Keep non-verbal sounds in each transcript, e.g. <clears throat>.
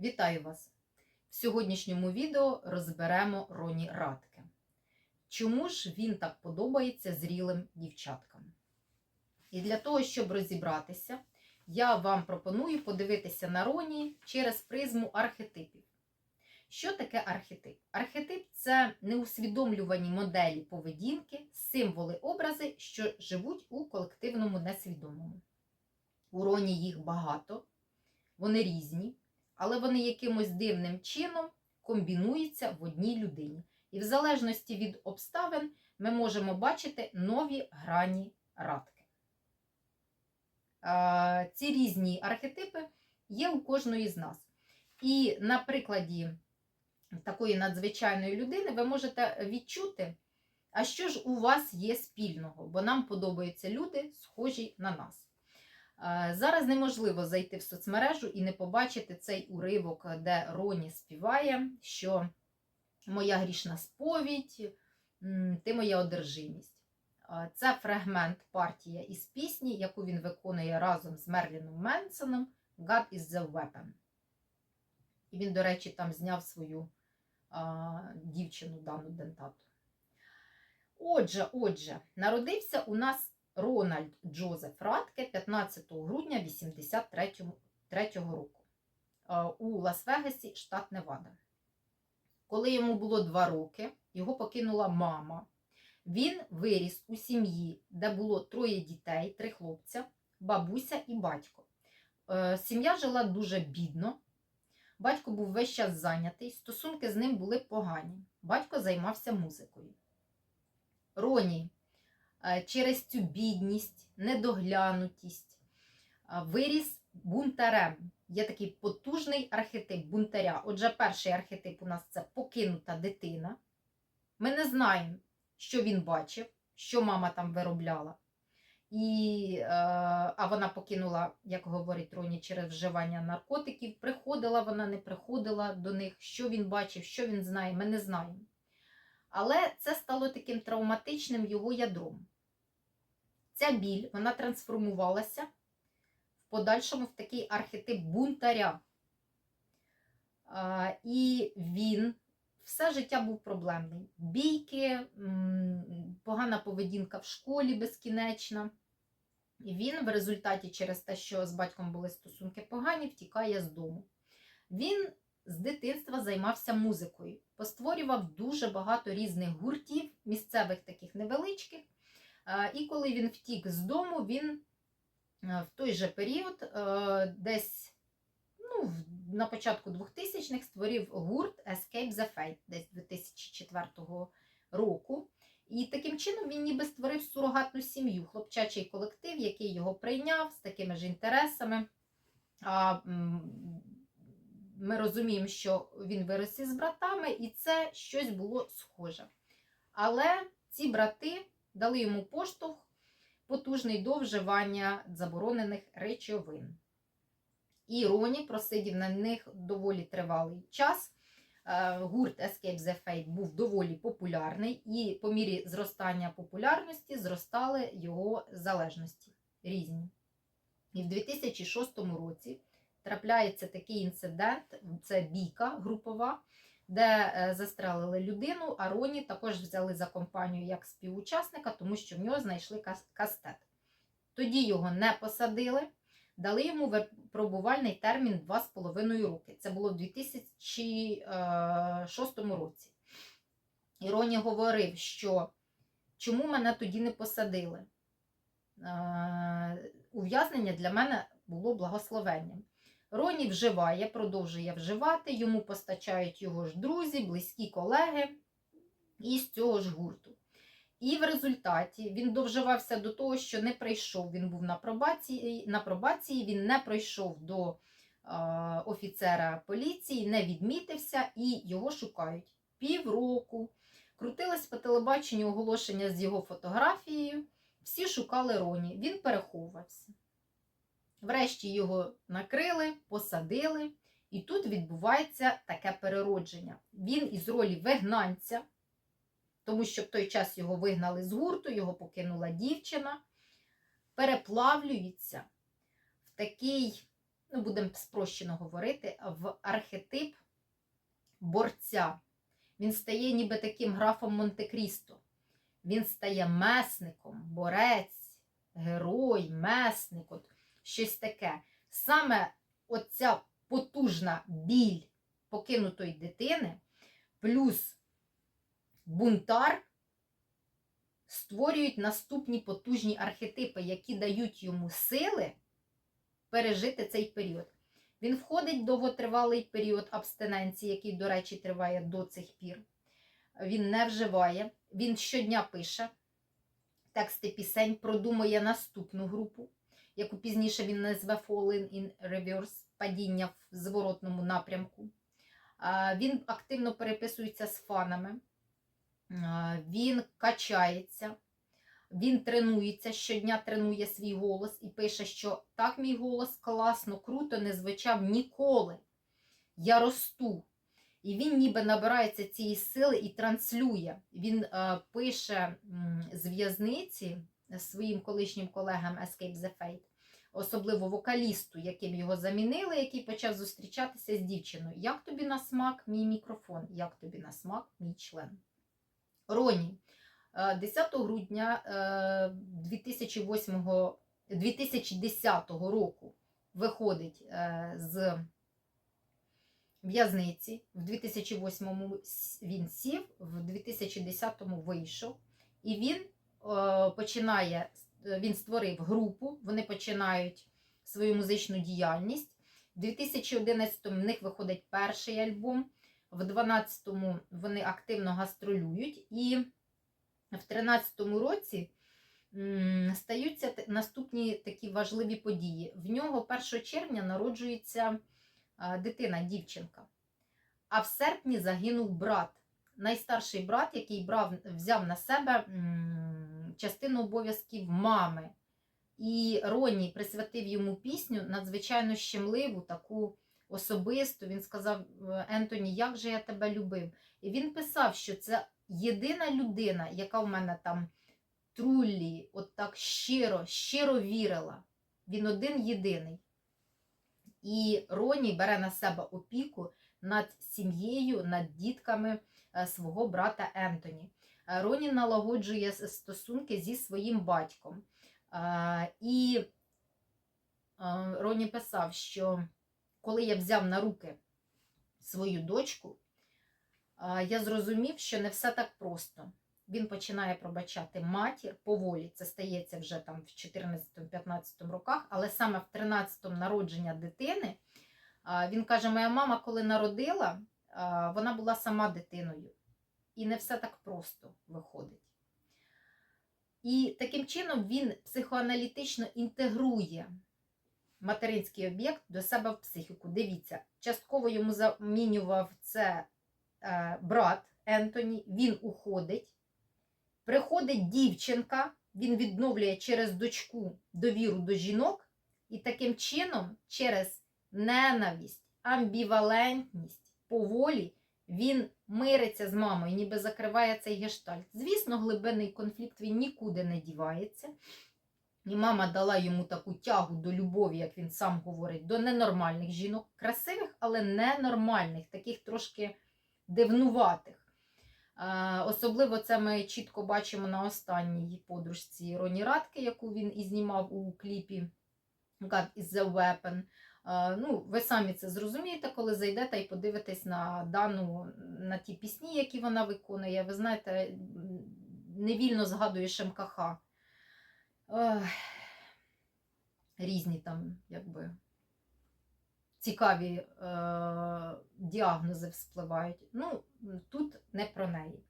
Вітаю вас! В сьогоднішньому відео розберемо Роні Радке. Чому ж він так подобається зрілим дівчаткам? І для того, щоб розібратися, я вам пропоную подивитися на Роні через призму архетипів. Що таке архетип? Архетип це неусвідомлювані моделі поведінки, символи, образи, що живуть у колективному несвідомому. У Роні їх багато, вони різні, але вони якимось дивним чином комбінуються в одній людині. І в залежності від обставин ми можемо бачити нові грані радки. Ці різні архетипи є у кожної з нас. І на прикладі такої надзвичайної людини ви можете відчути, а що ж у вас є спільного, бо нам подобаються люди, схожі на нас. Зараз неможливо зайти в соцмережу і не побачити цей уривок, де Роні співає, що моя грішна сповідь, ти моя одержимість. Це фрагмент партія із пісні, яку він виконує разом з Мерліном Менсоном God is the weapon. І він, до речі, там зняв свою а, дівчину дану дентату. Отже, отже, народився у нас Рональд Джозеф Радке 15 грудня 83 року у Лас-Вегасі, штат Невада. Коли йому було 2 роки, його покинула мама. Він виріс у сім'ї, де було троє дітей, три хлопця, бабуся і батько. Е, сім'я жила дуже бідно. Батько був весь час зайнятий, стосунки з ним були погані. Батько займався музикою. Роні через цю бідність, недоглянутість виріс бунтарем. Є такий потужний архетип бунтаря. Отже, перший архетип у нас це покинута дитина. Ми не знаємо, що він бачив, що мама там виробляла. І, е, А вона покинула, як говорить Роні, через вживання наркотиків. Приходила вона, не приходила до них, що він бачив, що він знає, ми не знаємо. Але це стало таким травматичним його ядром. Ця біль вона трансформувалася в подальшому в такий архетип бунтаря. І він все життя був проблемний. Бійки, погана поведінка в школі безкінечна. І він в результаті, через те, що з батьком були стосунки погані, втікає з дому. Він з дитинства займався музикою, постворював дуже багато різних гуртів, місцевих таких невеличких. І коли він втік з дому, він в той же період десь ну, на початку 2000-х створив гурт Escape the Fate десь 2004 року. І таким чином він ніби створив сурогатну сім'ю, хлопчачий колектив, який його прийняв з такими ж інтересами. А Ми розуміємо, що він вирос із братами, і це щось було схоже. Але ці брати дали йому поштовх потужний до вживання заборонених речовин. І Роні просидів на них доволі тривалий час. Е, гурт Escape the Fate був доволі популярний, і по мірі зростання популярності зростали його залежності різні. І в 2006 році трапляється такий інцидент: це бійка групова, де е, застрелили людину, а Роні також взяли за компанію як співучасника, тому що в нього знайшли кастет. Тоді його не посадили, дали йому випробувальний термін 2,5 роки. Це було в 2006 е, році. І Роні говорив, що чому мене тоді не посадили? Е, ув'язнення для мене було благословенням. Роні вживає, продовжує вживати, йому постачають його ж друзі, близькі колеги із цього ж гурту. І в результаті він довживався до того, що не прийшов. Він був на пробації, на пробації він не пройшов до е, офіцера поліції, не відмітився і його шукають півроку. Крутилось по телебаченню оголошення з його фотографією. Всі шукали Роні, він переховувався. Врешті його накрили, посадили, і тут відбувається таке переродження. Він із ролі вигнанця, тому що в той час його вигнали з гурту, його покинула дівчина, переплавлюється в такий ну будемо спрощено говорити, в архетип борця. Він стає ніби таким графом Монте-Крісто. Він стає месником, борець, герой, месник, от щось таке. Саме оця потужна біль покинутої дитини, плюс бунтар створюють наступні потужні архетипи, які дають йому сили пережити цей період. Він входить в довготривалий період абстиненції, який, до речі, триває до цих пір. Він не вживає, він щодня пише тексти пісень, продумує наступну групу, яку пізніше він назве Falling in Reverse, падіння в зворотному напрямку. Він активно переписується з фанами, він качається, він тренується, щодня тренує свій голос і пише, що так мій голос класно, круто не звучав ніколи. Я росту. І він ніби набирається цієї сили і транслює. Він е, пише з в'язниці своїм колишнім колегам Escape the Fate, особливо вокалісту, яким його замінили, який почав зустрічатися з дівчиною. Як тобі на смак мій мікрофон? Як тобі на смак мій член? Роні. Е, 10 грудня е, 2008, 2010 року виходить е, з в'язниці. В 2008 він сів, в 2010 вийшов. І він е, починає, він створив групу, вони починають свою музичну діяльність. У 2011-му в них виходить перший альбом, в 2012 вони активно гастролюють, і в 2013 році стаються наступні такі важливі події. В нього 1 червня народжується дитина, дівчинка. А в серпні загинув брат, найстарший брат, який брав, взяв на себе частину обов'язків мами. І Ронні присвятив йому пісню надзвичайно щемливу, таку особисту. Він сказав: «Е, Ентоні, як же я тебе любив? І він писав, що це єдина людина, яка в мене там трулі, от так щиро, щиро вірила. Він один єдиний. І Роні бере на себе опіку над сім'єю, над дітками е, свого брата Ентоні. Е, Роні налагоджує стосунки зі своїм батьком. Е, І е, Роні писав, що коли я взяв на руки свою дочку, я зрозумів, що не все так просто. Він починає пробачати матір поволі. Це стається вже там в 14-15 роках, але саме в 13-му народження дитини він каже: Моя мама, коли народила, вона була сама дитиною. І не все так просто виходить. І таким чином він психоаналітично інтегрує материнський об'єкт до себе в психіку. Дивіться, частково йому замінював це е, брат Ентоні, він уходить. Приходить дівчинка, він відновлює через дочку довіру до жінок, і таким чином, через ненависть, амбівалентність, поволі, він мириться з мамою, ніби закриває цей гештальт. Звісно, глибинний конфлікт він нікуди не дівається. І мама дала йому таку тягу до любові, як він сам говорить, до ненормальних жінок, красивих, але ненормальних, таких трошки дивнуватих. Е, Особливо це ми чітко бачимо на останній подружці Роні Радки, яку він і знімав у кліпі God is the Weapon. Е, Ну, ви самі це зрозумієте, коли зайдете і подивитесь на дану на ті пісні, які вона виконує. Ви знаєте, невільно згадуєш МКХ. Різні там, якби цікаві е, діагнози вспливають. Ну, тут не про неї.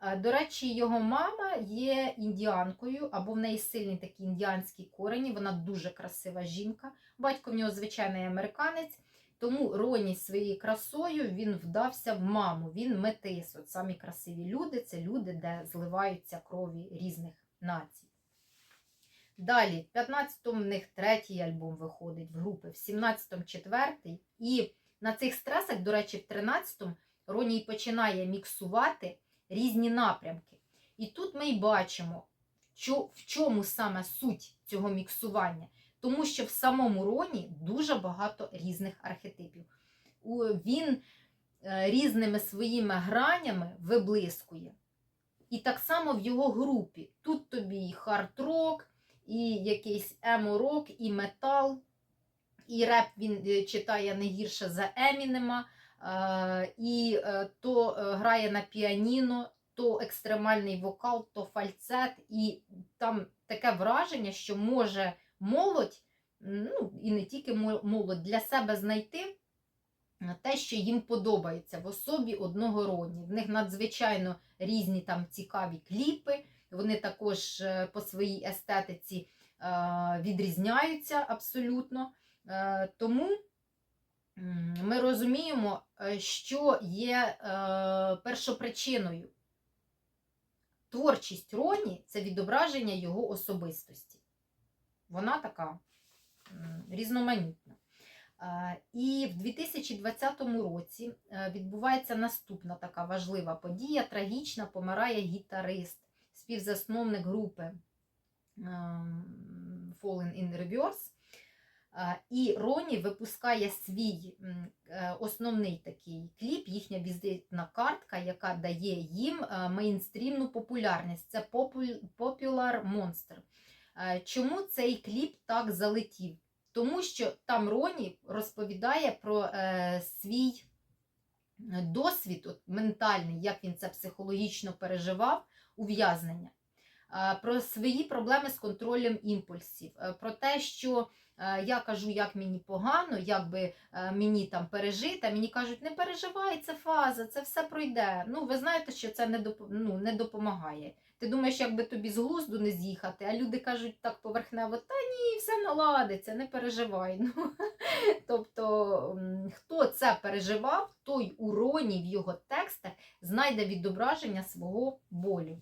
Е, До речі, його мама є індіанкою, або в неї сильні такі індіанські корені, вона дуже красива жінка. Батько в нього звичайний американець, тому Роні своєю красою він вдався в маму. Він метис. От самі красиві люди це люди, де зливаються крові різних націй. Далі, в 15-му в них третій альбом виходить в групи, в 17-му четвертий. І на цих стресах, до речі, в 13-му Роні починає міксувати різні напрямки. І тут ми й бачимо, в чому саме суть цього міксування. Тому що в самому Роні дуже багато різних архетипів. Він е, різними своїми гранями виблискує. І так само в його групі. Тут тобі і хард-рок, і якийсь емо-рок, і метал, і реп він е, читає не гірше за Емінема, е, і то грає на піаніно, то екстремальний вокал, то фальцет. І там таке враження, що може молодь, ну і не тільки молодь, для себе знайти е, те, що їм подобається в особі одного роні. В них надзвичайно різні там цікаві кліпи. Вони також е, по своїй естетиці е, відрізняються абсолютно. Тому ми розуміємо, що є першопричиною. Творчість Роні це відображення його особистості. Вона така різноманітна. І в 2020 році е, відбувається наступна така важлива подія. Трагічна помирає гітарист, співзасновник групи ем, Fallen in Reverse. І Роні випускає свій е, основний такий кліп, їхня візитна картка, яка дає їм е, мейнстрімну популярність. Це Popul- Popular Monster. Е, Чому цей кліп так залетів? Тому що там Роні розповідає про е, свій досвід от, ментальний, як він це психологічно переживав, ув'язнення, е, про свої проблеми з контролем імпульсів, про те, що я кажу, як мені погано, як би мені там пережити, а мені кажуть, не переживай, це фаза, це все пройде. Ну, ви знаєте, що це не, ну, не допомагає. Ти думаєш, як би тобі з глузду не з'їхати, а люди кажуть так поверхнево, та ні, все наладиться, не переживай. <laughs> Ну, тобто, хто це переживав, той у Роні в його текстах знайде відображення свого болю.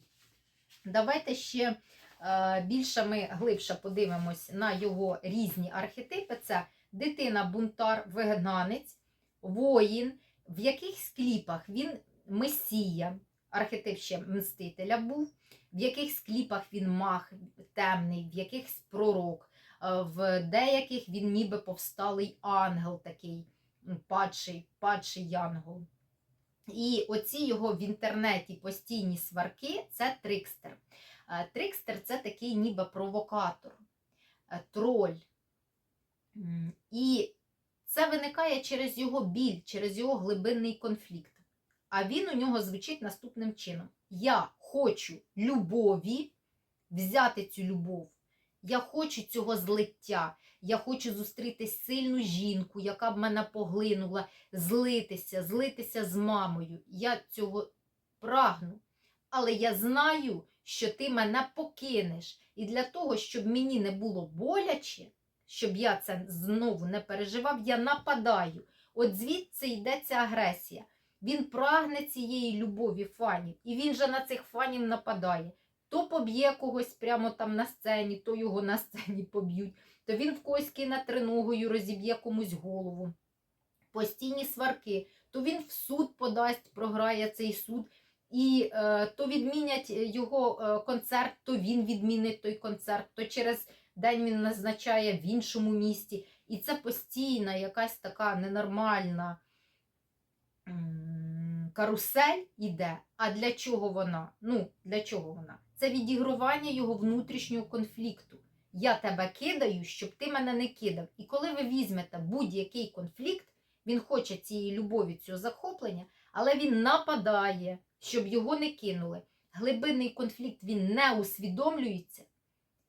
Давайте ще е, більше ми глибше подивимось на його різні архетипи. Це дитина, бунтар, вигнанець, воїн, в якихось кліпах він месія, архетип ще мстителя був, в якихось кліпах він мах темний, в якихось пророк, е, в деяких він ніби повсталий ангел такий, падший, падший янгол. І оці його в інтернеті постійні сварки це трикстер. Е, Трикстер це такий ніби провокатор, е, троль. І це виникає через його біль, через його глибинний конфлікт. А він у нього звучить наступним чином: Я хочу любові, взяти цю любов. Я хочу цього злиття. Я хочу зустріти сильну жінку, яка б мене поглинула, злитися, злитися з мамою. Я цього прагну. Але я знаю, що ти мене покинеш. І для того, щоб мені не було боляче, щоб я це знову не переживав, я нападаю. От звідси йде ця агресія. Він прагне цієї любові фанів, і він же на цих фанів нападає. То поб'є когось прямо там на сцені, то його на сцені поб'ють, то він в когось кине триногою, розіб'є комусь голову. Постійні сварки, то він в суд подасть, програє цей суд, і е, то відмінять його е, концерт, то він відмінить той концерт, то через день він назначає в іншому місті. І це постійна якась така ненормальна карусель іде. А для чого вона? Ну, для чого вона? Це відігрування його внутрішнього конфлікту. Я тебе кидаю, щоб ти мене не кидав. І коли ви візьмете будь-який конфлікт, він хоче цієї любові, цього захоплення, але він нападає, щоб його не кинули. Глибинний конфлікт він не усвідомлюється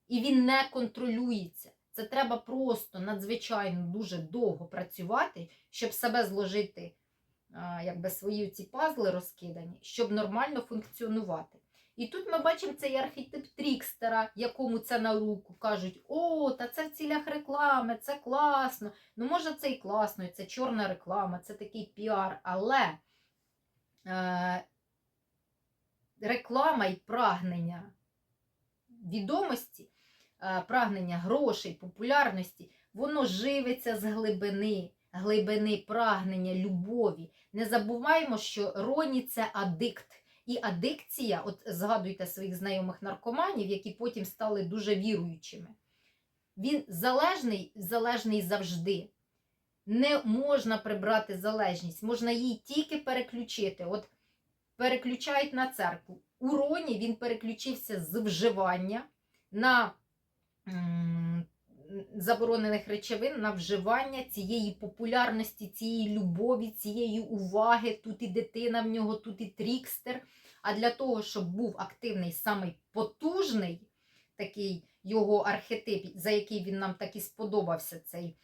і він не контролюється. Це треба просто надзвичайно дуже довго працювати, щоб себе зложити, якби свої ці пазли розкидані, щоб нормально функціонувати. І тут ми бачимо цей архетип трікстера, якому це на руку кажуть: о, та це в цілях реклами, це класно. Ну, може, це і класно, і це чорна реклама, це такий піар, але е, реклама і прагнення відомості, е, прагнення грошей, популярності, воно живиться з глибини, глибини прагнення любові. Не забуваємо, що Роні це адикт. І адикція, от згадуйте своїх знайомих наркоманів, які потім стали дуже віруючими. Він залежний, залежний завжди. Не можна прибрати залежність, можна її тільки переключити. От переключають на церкву. У Роні він переключився з вживання на заборонених речовин на вживання цієї популярності, цієї любові, цієї уваги. Тут і дитина в нього, тут і трікстер. А для того, щоб був активний, самий потужний такий його архетип, за який він нам так і сподобався, цей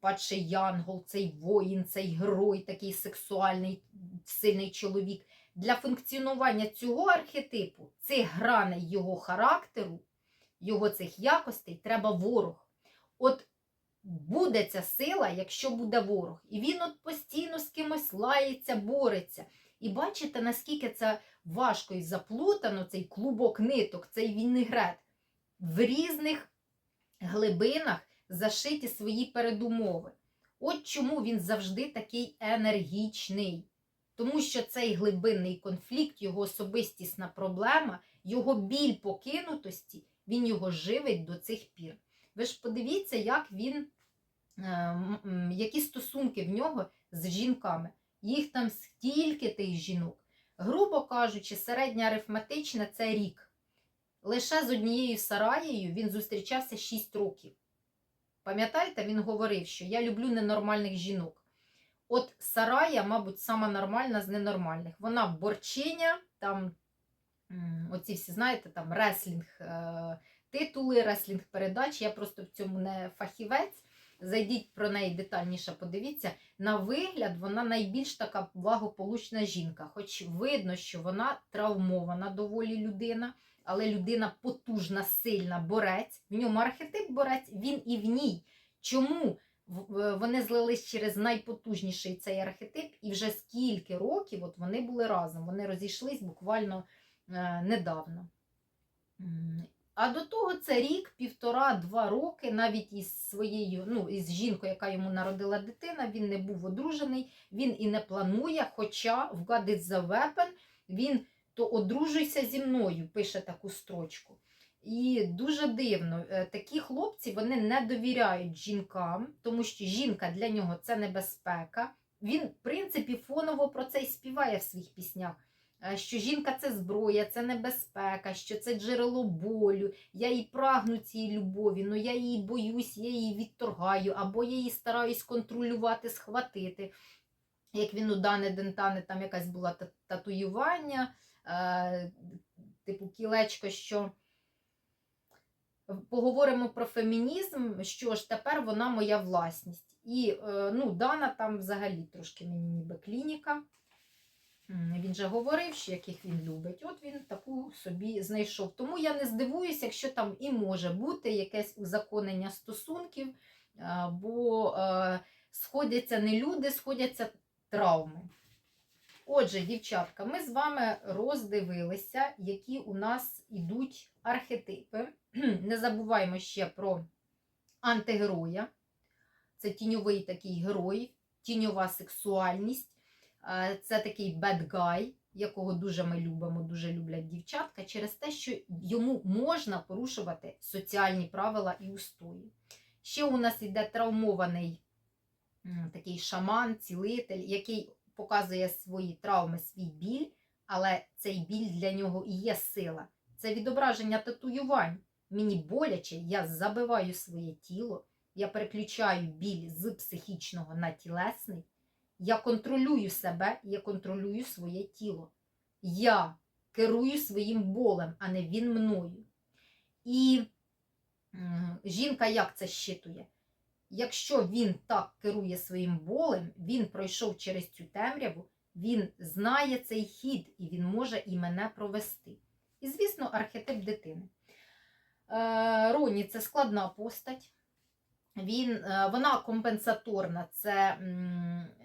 падший янгол, цей воїн, цей герой, такий сексуальний, сильний чоловік. Для функціонування цього архетипу, цих граней його характеру, його цих якостей треба ворог. От буде ця сила, якщо буде ворог. І він от постійно з кимось лається, бореться. І бачите, наскільки це важко і заплутано, цей клубок ниток, цей вінегрет. В різних глибинах зашиті свої передумови. От чому він завжди такий енергічний. Тому що цей глибинний конфлікт, його особистісна проблема, його біль покинутості, він його живить до цих пір. Ви ж подивіться, як він, е, які стосунки в нього з жінками. Їх там стільки тих жінок. Грубо кажучи, середня арифметична це рік. Лише з однією Сараєю він зустрічався 6 років. Пам'ятаєте, він говорив, що я люблю ненормальних жінок. От Сарая, мабуть, сама нормальна з ненормальних. Вона борчиня, там оці всі, знаєте, там реслінг е, титули, реслінг передач. Я просто в цьому не фахівець. Зайдіть про неї детальніше, подивіться. На вигляд, вона найбільш така благополучна жінка. Хоч видно, що вона травмована доволі людина, але людина потужна, сильна, борець. В ньому архетип борець, він і в ній. Чому? Вони злились через найпотужніший цей архетип, і вже скільки років от вони були разом. Вони розійшлись буквально е, недавно. А до того це рік, півтора-два роки, навіть із своєю, ну, із жінкою, яка йому народила дитина, він не був одружений, він і не планує, хоча в is the weapon він то одружуйся зі мною, пише таку строчку. І дуже дивно, е, такі хлопці вони не довіряють жінкам, тому що жінка для нього це небезпека. Він, в принципі, фоново про це й співає в своїх піснях. Е, Що жінка це зброя, це небезпека, що це джерело болю. Я їй прагну цієї любові, але я її боюсь, я її відторгаю, або я її стараюсь контролювати, схватити. Як він у Дани Дентани, там якась була татуювання, е, типу кілечко, що поговоримо про фемінізм, що ж тепер вона моя власність. І е, ну, Дана там взагалі трошки мені ніби клініка. Він же говорив, що яких він любить. От він таку собі знайшов. Тому я не здивуюся, якщо там і може бути якесь узаконення стосунків, е, бо е, сходяться не люди, сходяться травми. Отже, дівчатка, ми з вами роздивилися, які у нас ідуть архетипи. <clears throat> Не забуваємо ще про антигероя. Це тіньовий такий герой, тіньова сексуальність. Е, Це такий bad guy, якого дуже ми любимо, дуже люблять дівчатка, через те, що йому можна порушувати соціальні правила і устої. Ще у нас йде травмований такий шаман, цілитель, який показує свої травми, свій біль, але цей біль для нього і є сила. Це відображення татуювань. Мені боляче, я забиваю своє тіло, я переключаю біль з психічного на тілесний. Я контролюю себе, я контролюю своє тіло. Я керую своїм болем, а не він мною. І жінка як це щитує? Якщо він так керує своїм болем, він пройшов через цю темряву, він знає цей хід і він може і мене провести. І, звісно, архетип дитини. Е, Роні це складна постать. Він, е, вона компенсаторна, це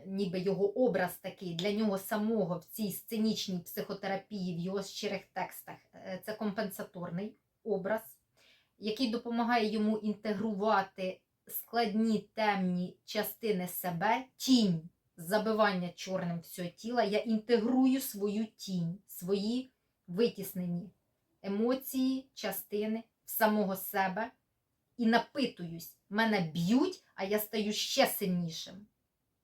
ніби його образ такий для нього самого в цій сценічній психотерапії, в його щирих текстах. Е, Це компенсаторний образ, який допомагає йому інтегрувати складні темні частини себе, тінь, забивання чорним всього тіла. Я інтегрую свою тінь, свої витіснені емоції, частини в самого себе і напитуюсь. Мене б'ють, а я стаю ще сильнішим.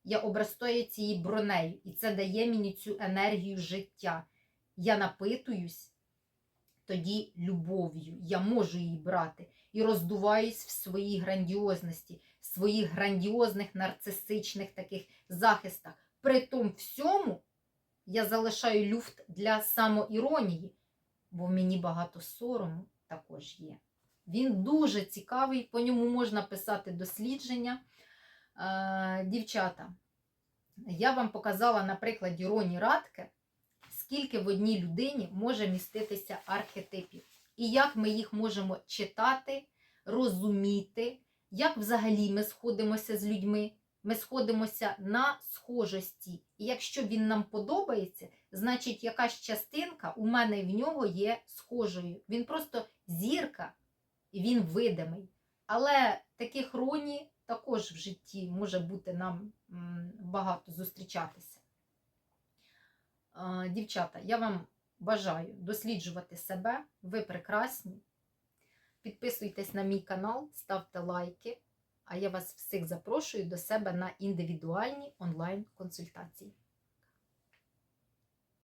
Я обростаю цією бронею, і це дає мені цю енергію життя. Я напитуюсь тоді любов'ю. Я можу її брати і роздуваюсь в своїй грандіозності, в своїх грандіозних нарцисичних таких захистах. При тому всьому я залишаю люфт для самоіронії, бо мені багато сорому також є. Він дуже цікавий, по ньому можна писати дослідження. Е, Дівчата, я вам показала на прикладі Роні Радке, скільки в одній людині може міститися архетипів, і як ми їх можемо читати, розуміти, як взагалі ми сходимося з людьми. Ми сходимося на схожості. І якщо він нам подобається, значить якась частинка у мене в нього є схожою. Він просто зірка, і він видимий. Але таких роні також в житті може бути нам багато зустрічатися. Дівчата, я вам бажаю досліджувати себе. Ви прекрасні. Підписуйтесь на мій канал, ставте лайки. А я вас всіх запрошую до себе на індивідуальні онлайн-консультації.